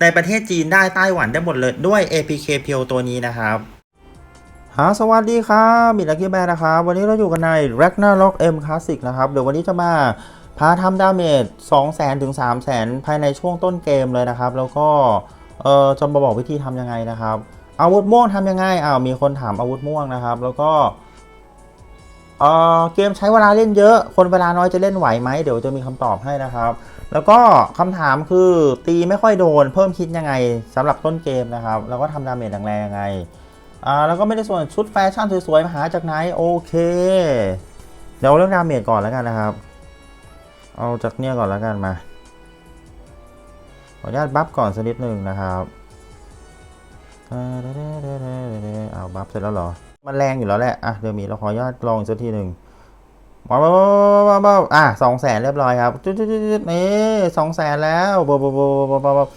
ในประเทศจีนได้ไต้หวันได้หมดเลยด้วย APK เพียวตัวนี้นะครับฮะสวัสดีครับมิดลักกี้แบร์นะครับ วันนี้เราอยู่กันใน Ragnarok M Classic นะครับ เดี๋ยววันนี้จะมาพาทำดาเมจ200,000ถึง300,000 ภายในช่วงต้นเกมเลยนะครับ แล้วก็เออจะมาบอกวิธีทำยังไงนะครับ อาวุธม่วงทำยังไงอ้าวมีคนถามอาวุธม่วงนะครับ แล้วก็ เออเกมใช้เวลาเล่นเยอะ คนเวลาน้อยจะเล่นไหวไหมเดี๋ยวจะมีคำตอบให้นะครับ แล้วก็คำถามคือตีไม่ค่อยโดน เพิ่มคิดยังไงสำหรับต้นเกมนะครับ แล้วก็ทำดาเมจแรงๆยังไงอ่าแล้วก็ไม่ได้ส่วนชุดแฟชั่นสวยๆมาหาจากไหนโอเค เดี๋ยวเรื่องดาเมจก่อนแล้วกันนะครับ เอาจากเนี่ยก่อนแล้วกันมาขออนุญาตบัฟก่อนสักนิดหนึ่งนะครับเอาบัฟเสร็จแล้วเหรอ มันแรงอยู่แล้วแหละ อะเดี๋ยวมีเราขอยอนุญาตลองอีกสักทีหนึ่งว้าวว้าวว้าวว้าอะสองแสนเรียบร้อยครับจุดจุดจุดจุดนี่สองแสนแล้วบบบบบบบ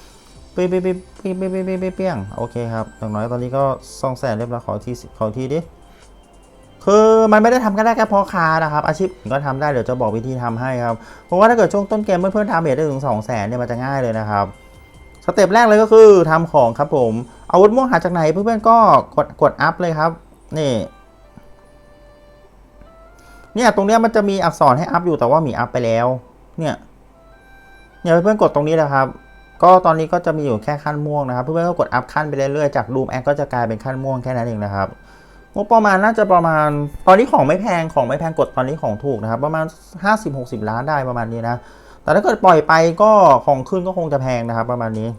ปิ๊ปิ๊ปิ๊ปิ๊ปิ๊ปิ๊ปิ๊ปิ๊เปี้ยงโอเคครับอย่างน้อยตอนนี้ก็สองแสนเรียบร้อยขอที่ขอที่ดิคือมันไม่ได้ทำกันได้แค่พอคานะครับ อาชีพก็ทำได้เดี๋ยวจะบอกวิธีทำให้ครับ เพราะว่าถ้าเกิดช่วงต้นเกมเพื่อนๆทำเบทได้ถึงสองแสนเนี่ยมันจะง่ายเลยนะครับสเต็ปแรกเลยก็คือทำของครับผมอาวุธม่วงหาจากไหนเพื่อนๆก็กดกดอัพเลยครับ นี่ เนี่ยตรงเนี้ยมันจะมีอักษรให้อัพอยู่แต่ว่ามีอัพไปแล้ว เนี่ยเนี่ยเพื่อนๆกดตรงนี้นะครับ ก็ตอนนี้ก็จะมีอยู่แค่ขั้นม่วงนะครับ เพื่อนๆก็กดอัพขั้นไปเรื่อยๆจากรูมแอคก็จะกลายเป็นขั้นม่วงแค่นั้นเองนะครับงบประมาณน่าจะประมาณตอนนี้ของไม่แพงของไม่แพงกดตอนนี้ของถูกนะครับ ประมาณ 50-60 ล้านได้ประมาณนี้นะแต่ถ้าเกิดปล่อยไปก็ของขึ้นก็คงจะแพงนะครับ ประมาณนี้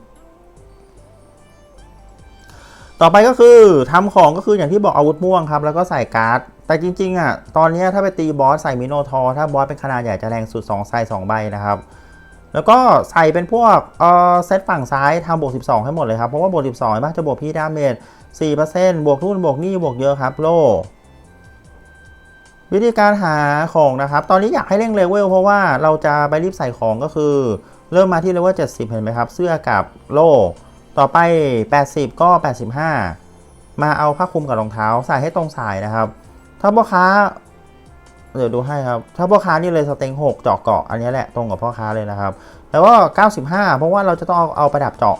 ต่อไปก็คือทำของก็คืออย่างที่บอกอาวุธม่วงครับ แล้วก็ใส่การ์ด แต่จริงๆอะตอนนี้ถ้าไปตีบอสใส่มิโนทอร์ถ้าบอสเป็นขนาดใหญ่จะแรงสุด 2 ใส่ 2 ใบนะครับ แล้วก็ใส่เป็นพวกเอ่อเซตฝั่งซ้ายทำบวก 12 ให้หมดเลยครับ เพราะว่าบวก 12มากจะบวกพี่ดาเมจ4%บวกทุ่นบวกนี่บวกเยอะครับโลวิธีการหาของนะครับ ตอนนี้อยากให้เร่งเลเวลเพราะว่าเราจะไปรีบใส่ของก็คือ เริ่มมาที่เลเวล70 เห็นไหมครับ เสื้อกับโล่ ต่อไป 80 ก็ 85 มาเอาผ้าคลุมกับรองเท้าใส่ให้ตรงสายนะครับ ถ้าพ่อค้า เดี๋ยวดูให้ครับ ถ้าพ่อค้านี่เลยสเต็ง6เจาะเกาะอันนี้แหละตรงกับพ่อค้าเลยนะครับแต่ว่า95 เพราะว่าเราจะต้องเอาเอาประดับเจาะ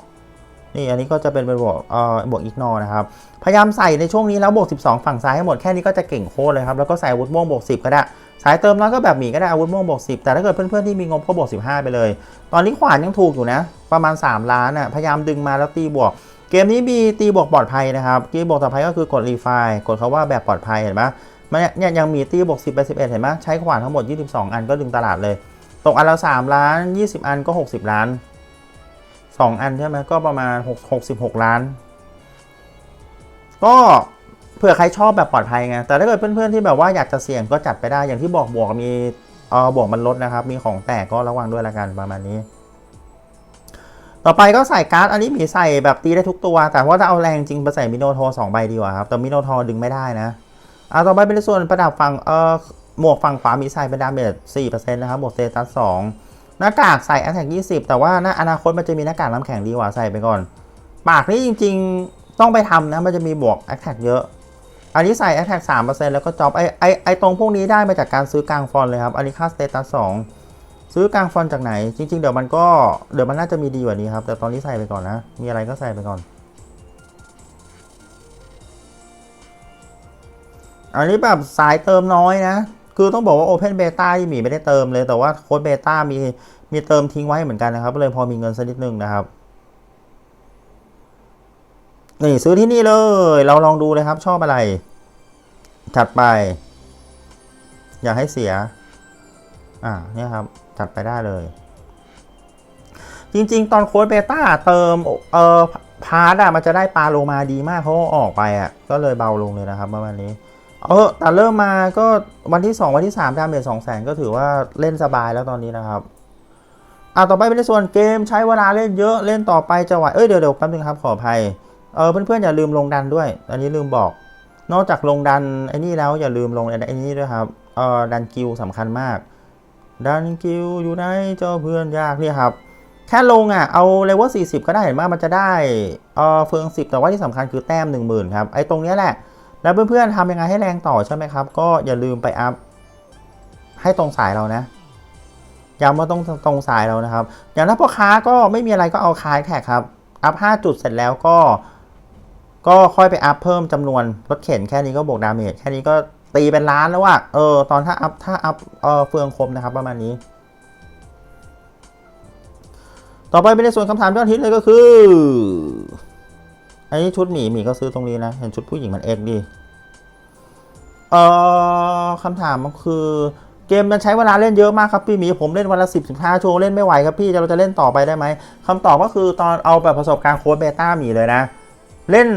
นี่อันนี้ก็จะเป็นเป็นบวกเอ่อบวกอีกนอนะครับ พยายามใส่ในช่วงนี้แล้วบวก 12 ฝั่งซ้ายให้หมดแค่นี้ก็จะเก่งโคตรเลยครับ แล้วก็ใส่วุธม่วงบวก 10 ก็ได้ สายเติมน้อยก็แบบหมีก็ได้อาวุธม่วงบวก10 แต่ถ้าเกิดเพื่อนๆที่มีงบก็บวก15 ไปเลย ตอนนี้ขวานยังถูกอยู่นะ ประมาณ 3 ล้านอะพยายามดึงมาแล้วตีบวก เกมนี้มีตีบวกปลอดภัยนะครับตีบวกปลอดภัยก็คือกดรีไฟล์กดเขาว่าแบบปลอดภัยเห็นไหมมันเนี่ยยังมีตีบวก10ไป11 เห็นไหมใช้ขวานทั้งหมด 22 อันก็ดึงตลาดเลย ตกอันละ3ล้าน 20 อันก็ 60 ล้าน 2 อันใช่ไหมก็ประมาณ6 66 ล้าน ก็ ผื่อใครชอบแบบปลอดภัยไง แต่ถ้าเกิดเพื่อนๆที่แบบว่าอยากจะเสี่ยงก็จัดไปได้ อย่างที่บอกบวกมีเออบวกมันลดนะครับ มีของแตกก็ระวังด้วยละกันประมาณนี้ ต่อไปก็ใส่การ์ด อันนี้มีใส่แบบตีได้ทุกตัว แต่ว่าถ้าเอาแรงจริงไปใส่มิโนโทสองใบดีกว่าครับ แต่มิโนโทดึงไม่ได้นะอ่าต่อไปเป็นส่วนประดับฝั่งเอ่อหมวกฝั่งขวามีใส่เป็นดาเมจ4%นต์นะครับบวกเซตัส2หน้ากากใส่แอ t แทก20แต่ว่าหน้าอนาคตมันจะมีหน้ากากน้ำแข็งดีกว่าใส่ไปก่อน ปากนี่จริง ๆ ต้องไปทำนะมันจะมีบวกแอ t แทกเยอะ อันนี้ใส่แอ t แทก3%แล้วก็จ็อบไอไอไอตรงพวกนี้ได้มาจากการซื้อกลางฟอนเลยครับ อันนี้ค่าสเตตัส2ซื้อกลางฟอนจากไหน จริง ๆ เดี๋ยวมันก็เดี๋ยวมันน่าจะมีดีกว่านี้ครับ แต่ตอนนี้ใส่ไปก่อนนะ มีอะไรก็ใส่ไปก่อน อันนี้แบบสายเติมน้อยนะ คือต้องบอกว่า Open Beta ที่หมีไม่ได้เติมเลย แต่ว่าโค้ดเบต้ามีมีเติมทิ้งไว้เหมือนกันนะครับเลยพอมีเงินสักนิดนึงนะครับนี่ซื้อที่นี่เลย เราลองดูเลยครับชอบอะไร จัดไป อย่าให้เสีย อ่าเนี่ยครับจัดไปได้เลย จริงๆ ตอนโค้ดเบต้าเติมเอ่อพาร์ทอะมันจะได้ปลาโลมาดีมากเพราะออกไปอะก็เลยเบาลงเลยนะครับประมาณนี้เออแต่เริ่มมาก็วันที่ 2 วันที่ 3 ดาเมจ2แสนก็ถือว่าเล่นสบายแล้วตอนนี้นะครับอ่าต่อไปเป็นในส่วนเกมใช้เวลาเล่นเยอะเล่นต่อไปจะไหวเอ้ยเดี๋ยวเดี๋ยวแป๊บนึงครับขออภัยเออเพื่อนๆอย่าลืมลงดันด้วย อันนี้ลืมบอก นอกจากลงดันไอ้นี่แล้วอย่าลืมลงไอ้นี่ด้วยครับเออดันกิลสำคัญมาก ดันกิลอยู่ไหนเจ้าเพื่อนยากเนี่ยครับ แค่ลงอะเอาเลเวล40 ก็ได้เห็นว่ามันจะได้เออเฟือง10 แต่ว่าที่สำคัญคือแต้ม 10,000ครับไอ้ตรงเนี้ยแหละ แล้วเพื่อนๆทำยังไงให้แรงต่อใช่ไหมครับ ก็อย่าลืมไปอัพให้ตรงสายเรานะย้ำว่าต้องตรงสายเรานะครับ อย่างถ้าพ่อค้าก็ไม่มีอะไรก็เอาคายแท็กครับ อัพ 5 จุดเสร็จแล้วก็ ก็ค่อยไปอัพเพิ่มจำนวนรถเข็นแค่นี้ก็บวกดาเมจแค่นี้ก็ตีเป็นล้านแล้วอะเออตอนถ้าอัพถ้าอัพเออเฟืองคมนะครับประมาณนี้ ต่อไปเป็นในส่วนคำถามยอดฮิตเลยก็คือ อันนี้ชุดหมีหมีก็ซื้อตรงนี้นะ เห็นชุดผู้หญิงมันเอกดีเออคำถามมันคือเกมมันใช้เวลาเล่นเยอะมากครับพี่หมีผมเล่นวันละ 10 15ชั่วโมงเล่นไม่ไหวครับพี่เราจะเล่นต่อไปได้ไหมคำตอบก็คือตอนเอาแบบประสบการณ์โค้ดเบต้าหมีเลยนะ เล่น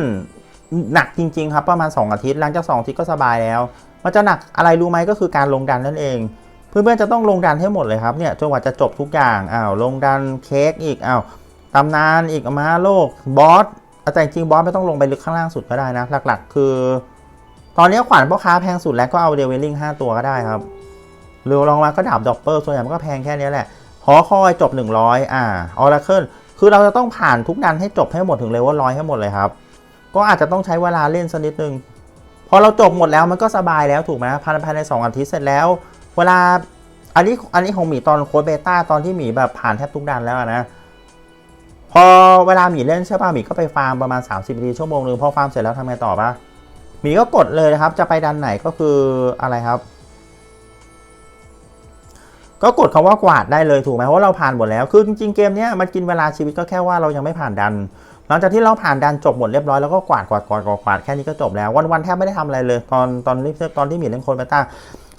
หนักจริง ๆ ครับประมาณ 2 อาทิตย์หลังจาก2อาทิตย์ก็สบายแล้ว มันจะหนักอะไรรู้ไหมก็คือการลงดันนั่นเอง เพื่อนๆจะต้องลงดันให้หมดเลยครับเนี่ยจนกว่าจะจบทุกอย่างอ้าวลงดันเค้กอีกอ้าวตำนานอีกมาโลกบอสแต่จริงบอสไม่ต้องลงไปลึกข้างล่างสุดก็ได้นะ หลักๆ คือ ตอนนี้ขวานพ่อค้าแพงสุดแล้วก็เอาเดวิลลิง5ตัวก็ได้ครับหรือลองมาก็ดาบดอปเปอร์ส่วนใหญ่มันก็แพงแค่นี้แหละหอคอยจบ 100 อ่าออร์เคิล คือเราจะต้องผ่านทุกดันให้จบให้หมดถึงเลเวลร้อยให้หมดเลยครับ ก็อาจจะต้องใช้เวลาเล่นสักนิดนึง พอเราจบหมดแล้วมันก็สบายแล้วถูกไหมภายในภายใน2อาทิตย์เสร็จแล้ว เวลาอันนี้อันนี้ของหมีตอนโค้ดเบต้าตอนที่หมีแบบผ่านแทบทุกดันแล้วนะพอเวลาหมีเล่นใช่ป่ะหมีก็ไปฟาร์มประมาณ 30นาทีชั่วโมงนึงพอฟาร์มเสร็จแล้วทำไงต่อป่ะหมีก็กดเลยนะครับ จะไปดันไหนก็คืออะไรครับ ก็กดคำว่ากวาดได้เลยถูกไหมเพราะาเราผ่านหมดแล้ว คือจริงๆเกมเนี้ยมันกินเวลาชีวิตก็แค่ว่าเรายังไม่ผ่านดัน หลังจากที่เราผ่านดันจบหมดเรียบร้อยแล้วก็กวาดกวาดกวาดกวาดแค่นี้ก็จบแล้ว วันๆแทบไม่ได้ทำอะไรเลย ตอนตอนที่ตอนที่หมีเล่นโคนเบต้า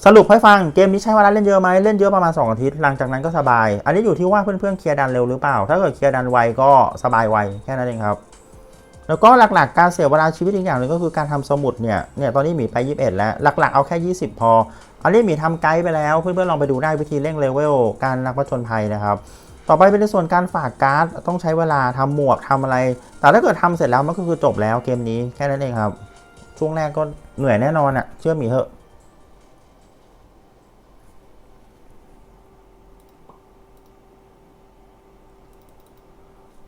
สรุปให้ฟังเกมนี้ใช้เวลาเล่นเยอะไหมเล่นเยอะประมาณ 2 อาทิตย์หลังจากนั้นก็สบาย อันนี้อยู่ที่ว่าเพื่อนๆเคลียร์ดันเร็วหรือเปล่า ถ้าเกิดเคลียร์ดันไวก็สบายไวแค่นั้นเองครับแล้วก็หลักๆ การเสียเวลาชีวิตอีกอย่างหนึ่งก็คือการทำสมุดเนี่ย เนี่ยตอนนี้หมีไป 21 แล้ว หลักๆ เอาแค่ 20 พอ อันนี้มีทำไกด์ไปแล้ว เพื่อนๆลองไปดูได้วิธีเร่งเลเวลการนักผจญภัยนะครับ ต่อไปเป็นในส่วนการฝากการ์ดต้องใช้เวลาทำหมวกทำอะไร แต่ถ้าเกิดทำเสร็จแล้วมันก็คือจบแล้วเกมนี้แค่นั้นเองครับ ช่วงแรกก็เหนื่อยแน่นอนอะ่ะเชื่อมีเถอะ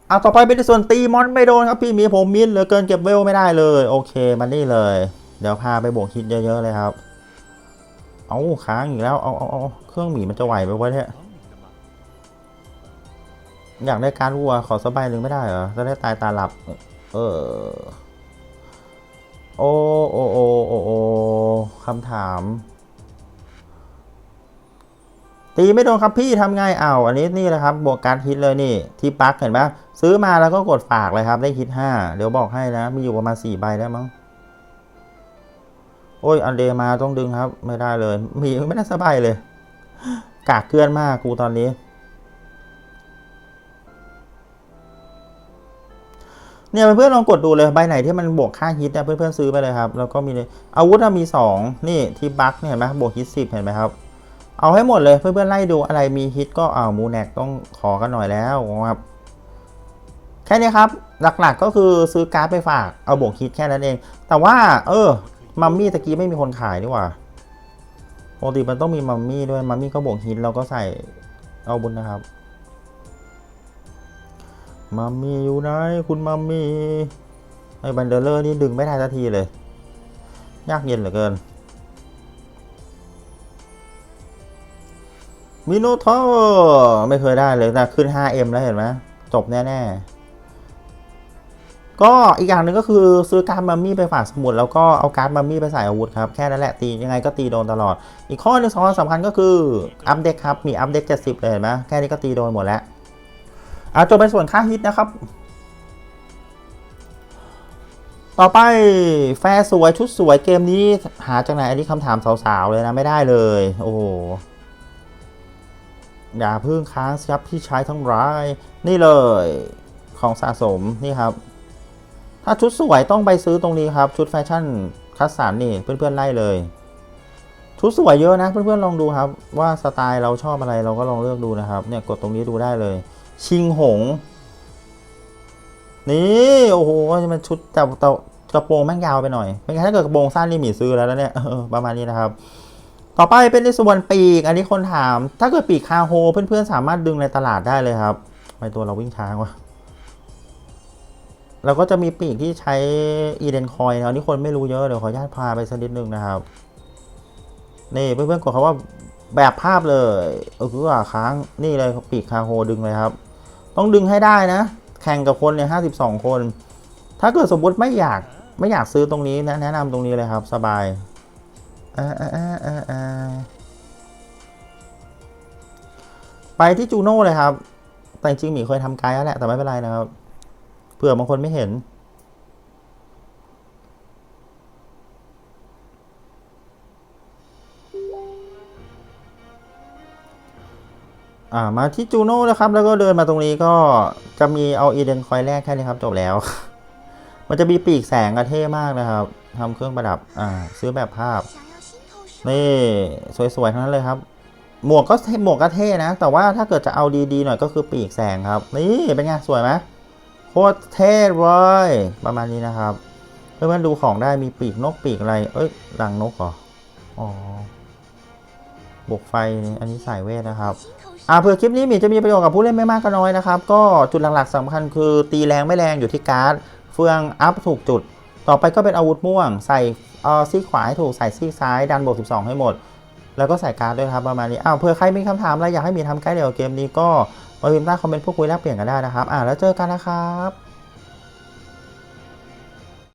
เอาต่อไปเป็นในส่วนตีมอนไม่โดนครับพี่มีผมมินเหลือเกินเก็บเวลไม่ได้เลย โอเคมันนี่เลย เดี๋ยวพาไปบวกฮิตเยอะๆเลยครับ เอาค้างอีกแล้ว เอาเอาเอาเครื่องหมีมันจะไหวไปวะเนี่ย อยากได้การวัวขอสบายหนึ่งไม่ได้เหรอ จะได้ตายตาหลับ เออ โอโอโอโอโอคำถาม ตีไม่โดนครับพี่ทำไงอ้าวอันนี้นี่แหละครับ บวกการฮิตเลยนี่ ที่ปักเห็นปะซื้อมาแล้วก็กดฝากเลยครับ ได้ฮิตห้าเดี๋ยวบอกให้นะ มีอยู่ประมาณสี่ใบได้มั้ง โอ้ย อันเดมาต้องดึงครับ ไม่ได้เลย มีไม่ได้สบายเลย กากเกลื่อนมากกูตอนนี้ เนี่ยเพื่อนๆลองกดดูเลยใบไหนที่มันบวกค่าฮิตเนี่ยเพื่อนๆซื้อไปเลยครับ แล้วก็มีเลยอาวุธมีสองนี่ที่บัคเนี่ยเห็นไหมบวกฮิตสิบเห็นไหมครับ เอาให้หมดเลยเพื่อนๆไล่ดูอะไรมีฮิตก็เอามูแนกต้องขอกันหน่อยแล้วครับแค่นี้ครับ หลักๆก็คือซื้อการ์ดไปฝากเอาบวกฮิตแค่นั้นเอง แต่ว่า เออ มัมมี่ตะกี้ไม่มีคนขายนี่หว่าปกติมันต้องมีมัมมี่ด้วยมัมมี่ก็บวกฮิตเราก็ใส่เอาบุญนะครับมัมมี่อยู่ไหนคุณมัมมี่ไอ้บันเดอร์เลอร์นี่ดึงไม่ได้สักทีเลย ยากเย็นเหลือเกินมิโนทอไม่เคยได้เลยแต่ขึ้น 5M แล้วเห็นไหมจบแน่ ๆ ก็อีกอย่างหนึ่งก็คือซื้อการ์ดมัมมี่ไปฝากสมุดแล้วก็เอาการ์ดมัมมี่ไปใส่อาวุธครับ แค่นั้นแหละตียังไงก็ตีโดนตลอด อีกข้อหนึ่งสำคัญสำคัญก็คืออัพเด็กครับ มีอัพเด็ก70เลยเห็นไหมแค่นี้ก็ตีโดนหมดแล้วอาจบไปส่วนค่าฮิตนะครับ ต่อไปแฟร์สวยชุดสวยเกมนี้หาจากไหนอันนี้คำถามสาวๆเลยนะไม่ได้เลย โอ้โหอย่าพิ่งค้างครับที่ใช้ทั้งร้าย นี่เลยของสะสมนี่ครับ ถ้าชุดสวยต้องไปซื้อตรงนี้ครับ ชุดแฟชั่นคัสสันนี่เพื่อนๆไล่เลย ชุดสวยเยอะนะเพื่อนๆลองดูครับ ว่าสไตล์เราชอบอะไรเราก็ลองเลือกดูนะครับ เนี่ยกดตรงนี้ดูได้เลย ชิงหง นี่โอ้โหมันชุดแต่แต่กระโปรงแม่งยาวไปหน่อยเป็นไงถ้าเกิดกระโปรงสั้นนี่มีซื้อแล้วเนี่ยประมาณนี้นะครับต่อไปเป็นในส่วนปีก อันนี้คนถาม ถ้าเกิดปีกคาโฮเพื่อนๆสามารถดึงในตลาดได้เลยครับทำไมตัวเราวิ่งช้างวะ เราก็จะมีปีกที่ใช้อีเดนคอยนะอันนี้คนไม่รู้เยอะ เดี๋ยวขออนุญาตพาไปสักนิดนึงนะครับ นี่เพื่อนๆกดคำว่าแบบภาพเลยเออคือว่าค้างนี่เลยปีกคาโฮดึงเลยครับ ต้องดึงให้ได้นะ แข่งกับคนเนี่ยห้าสิบสองคน ถ้าเกิดสมมติไม่อยากไม่อยากซื้อตรงนี้นะแนะนำตรงนี้เลยครับ สบายอ่าอ่าอ่าอ่าอ่าไปที่จูโน่เลยครับ แต่จริงๆหมีเคยทำไกด์แล้วแหละแต่ไม่เป็นไรนะครับ เผื่อบางคนไม่เห็น อ่ามาที่จูโน่นะครับ แล้วก็เดินมาตรงนี้ก็จะมีเอาอีเดนคอยแรกแค่นี้ครับ จบแล้ว มันจะมีปีกแสงอะเท่มากนะครับทำเครื่องประดับ อ่า ซื้อแบบภาพ นี่ สวยๆ ทั้งนั้นเลยครับ หมวกก็หมวกก็เท่นะ แต่ว่าถ้าเกิดจะเอาดีๆหน่อยก็คือปีกแสงครับ นี่ เป็นไง สวยไหม โคตรเท่เลยประมาณนี้นะครับ เพื่อนๆดูของได้มีปีกนกปีกอะไร เอ้ยรังนกเหรอ อ๋อบวกไฟนี่อันนี้สายเวทนะครับอ่าเผื่อคลิปนี้มีจะมีประโยชน์กับผู้เล่นไม่มากก็น้อยนะครับ ก็จุดหลักๆสำคัญคือตีแรงไม่แรงอยู่ที่การ์ด เฟืองอัพถูกจุด ต่อไปก็เป็นอาวุธม่วง ใส่เอ่อซีขวาให้ถูกใส่ซีซ้ายดันบวก12 ให้หมด แล้วก็ใส่การ์ดด้วยครับประมาณนี้อ้าวเผื่อใครมีคำถามอะไรอยากให้หมีทำใกล้เดี๋ยวเกมนี้ก็ มาพิมพ์ใต้คอมเมนต์พูดคุยแลกเปลี่ยนกันได้นะครับ อ่าแล้วเจอกันนะครับ